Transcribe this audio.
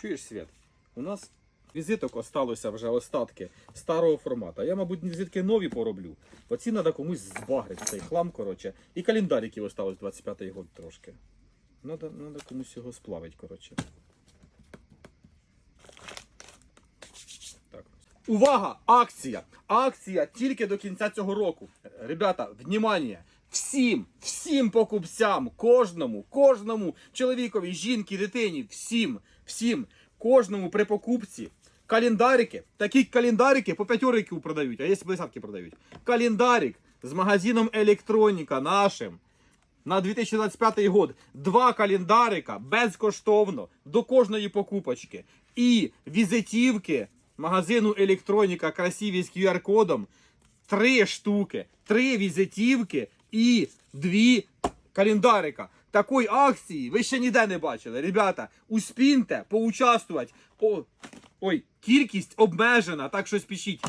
Чуєш, Свят? У нас візиток осталося вже остатки старого формату. Я, мабуть, візитки нові пороблю. Оці треба комусь збагрити цей хлам, коротше. І календариків осталось 25-й год трошки. Надо, надо комусь його сплавити, коротше. Увага! Акція! Акція тільки до кінця цього року. Ребята, внимание! Всім, всім покупцям, кожному, кожному чоловікові, жінки, дитині, всім, всім, кожному при покупці. Календарики, такі календарики по п'ятьориків продають, а є десятки продають. Календарик з магазином електроніка нашим на 2025 год два календарика безкоштовно до кожної покупочки. І візитівки магазину електроніка красиві з QR-кодом. Три штуки, три візитівки і дві календарика. Такої акції ви ще ніде не бачили. Ребята, успіньте поучаствувати. О, ой, кількість обмежена, так що спішіть.